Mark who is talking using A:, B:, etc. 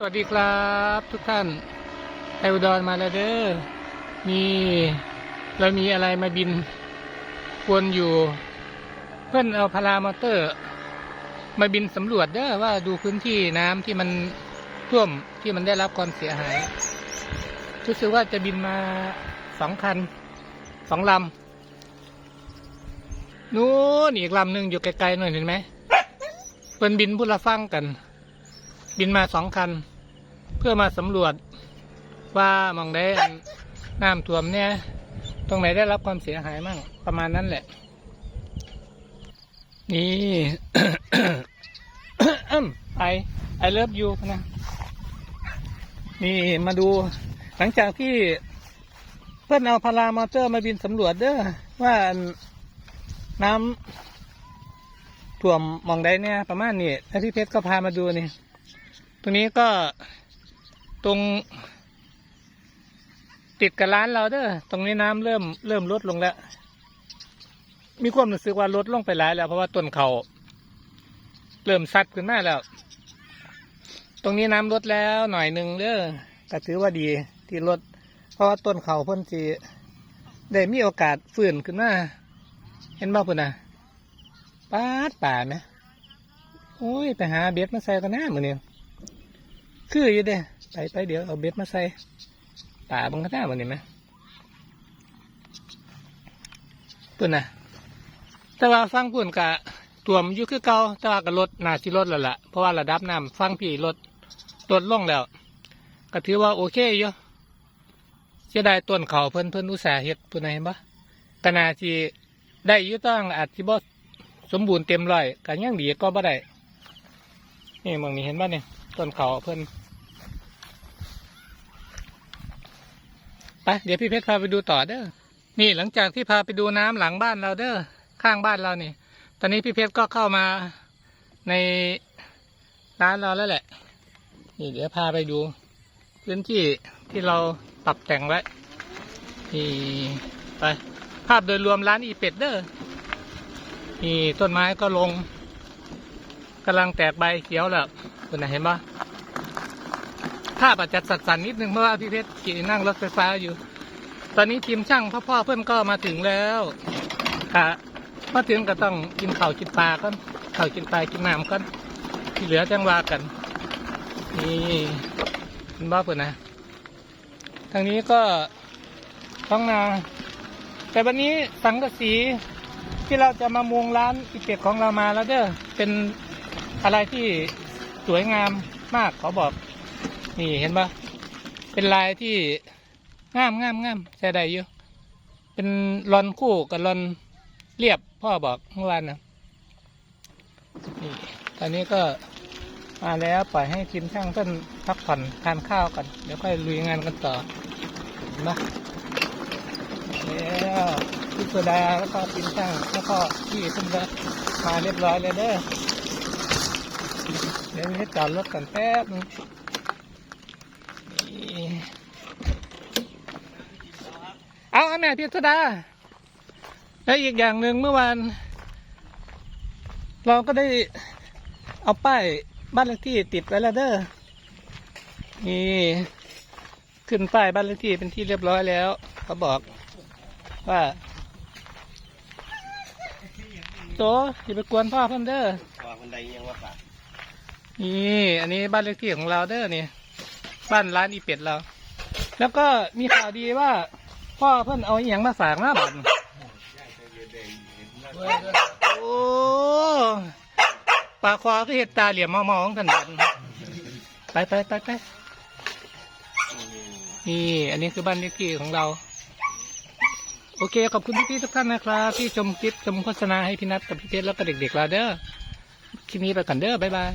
A: สวัสดีครับทุกท่านไออุดรมาแล้วเด้อมีเรามีอะไรมาบินวนอยู่ เพื่อนเอาพารามอเตอร์ มาบินสำรวจเด้อว่าดูพื้นที่น้ำที่มันท่วมที่มันได้รับความเสียหายรู้สึกว่าจะบินมาสองคันสองลำนู้นอีกลำหนึ่งอยู่ไกลๆหน่อยเห็นไหมเพิ่นบินพุละฟังกันบินมาสองคัน เพื่อมาสำรวจว่ามองได้นน้ำท่วมเนี่ยตรงไหนได้รับความเสียหายมั่งประมาณนั้นแหละ นี่ ไอไอเลิฟยูนะ นี่มาดูหลังจากที่เพื่อนเอาพารามอเตอร์มาบินสำรวจเด้อว่าน้ำท่วมมองได้เนี่ย ประมาณนี้แล้วพี่เพชรก็พามาดูนี่ ตรงนี้ก็ ตรง ติดกับร้านเราเด้อตรงนี้น้ำเริ่มเริ่มลดลงแล้ว มีความรู้สึกว่าลดลงไปหลายแล้ว เพราะว่าต้นเขาเริ่มซัดขึ้นมาแล้ว ตรงนี้น้ำลดแล้วหน่อยหนึ่งเด้อก็ถือว่าดีที่ลด เพราะว่าต้นเขาเพิ่นจีได้มีโอกาสฟื้นขึ้นมาเห็นบ้าพุ่นนะปาดป่าไหมโอ้ย ไปหาเบ็ดมาใส่กันหน้ามือเนี่ยคืออยู่เด้ ไปไปเดี๋ยวเอาเบ็ดมาใส่ป่าบังกันหน้ามือนี่ไหมปุ่นนะแต่ว่าฟังปุ่นกะตัวมอยู่คือเก่าแต่ว่าก็ลดน่าสิลดแล้วล่ะเพราะว่าระดับน้ำฟังพี่ลดลดลงแล้วก็ถือว่าโอเคอยู่เสียดายต้นเขาเพิ่นเพิ่นอุตสาห์เฮ็ดปุ่นนเห็นปะก็น่าสิได้อยู่ต้องอาจสิบ่สมบูรณ์เต็มร้อยก็ยังดีก็บ่ได้นี่มองนี้เห็นป่ะเนี่ยต้นเขาเพิ่น ไปเดี๋ยวพี่เพชรพาไปดูต่อเด้อนี่หลังจากที่พาไปดูน้ำหลังบ้านเราเด้อข้างบ้านเรานี่ ตอนนี้พี่เพชรก็เข้ามาในร้านเราแล้วแหละ นี่เดี๋ยวพาไปดู พื้นที่ที่เราปรับแต่งไว้นี่ไปภาพโดยรวมร้านอีเป็ดเด้อนี่ต้นไม้ก็ลงกำลังแตกใบเขียวแล้วคุณเห็นปะภาพอาจจะสัดสันนิดนึงเพราะว่าพี่เพชรขี่นั่งรถไฟฟ้าอยู่ ตอนนี้ทีมช่างพ่อพ่อเพื่อนก็มาถึงแล้วค่ะมาถึงก็ต้องกินข้าวกินปลาก่อนข้าวกินปลากินน้ำก่อนที่เหลือจังว่ากัน นี่คุณบ้าเปิดนะทางนี้ก็ท้องนา แต่วันนี้สังกะสีที่เราจะมามุงร้านอีเป็ดของเรามาแล้วเด้อเป็นอะไรที่สวยงามมากขาบอก นี่เห็นปะเป็นลายที่ งามงามงามใช้ได้อยู่เป็นรอนคู่กับรอนเรียบพ่อบอกเมื่อวานนะนี่ตอนนี้ก็มาแล้วปล่อยให้ทีมช่างเพิ่นพักผ่อนทานข้าวกันเดี๋ยวค่อยลุยงานกันต่อเห็นปะแล้วพี่โซดาแล้วก็ทีมช่างแล้วก็พี่เพิ่นก็มาเรียบร้อยเลยเด้อเดี๋ยวนี้จอดรถก่อนแป๊บนึงนี่ เอาแม่พิทดาแล้วอีกอย่างหนึ่งเมื่อวาน เราก็ได้เอาป้ายบ้านเลขที่ติดไว้แล้วเด้อนี่ขึ้นป้ายบ้านเลขที่เป็นที่เรียบร้อยแล้ว เขาบอกว่าโตอย่าไปกวนพ่อเพิ่มเด้อ
B: ว่าคนใดยังว่าปะ
A: นี่อันนี้บ้านเลขที่ของเราเด้อนี่ บ้านร้านอีเป็ดเรา แล้วก็มีข่าวดีว่า พ่อเพิ่นเอาอหย่างมาฝากมาบันโอ้ปลาคอก็เห็ดตาเหลี่ยมมองๆท่านบันไปไปไปไปนี่ อันนี้คือบ้านเลขที่ของเรา โอเค ขอบคุณพี่ๆทุกท่านนะครับ ที่ชมคลิปชมโฆษณาให้พี่นัทกับพี่เพชรแล้วก็เด็กๆเราเด้อคลิปนี้ไปก่อนเด้อบ๊ายบาย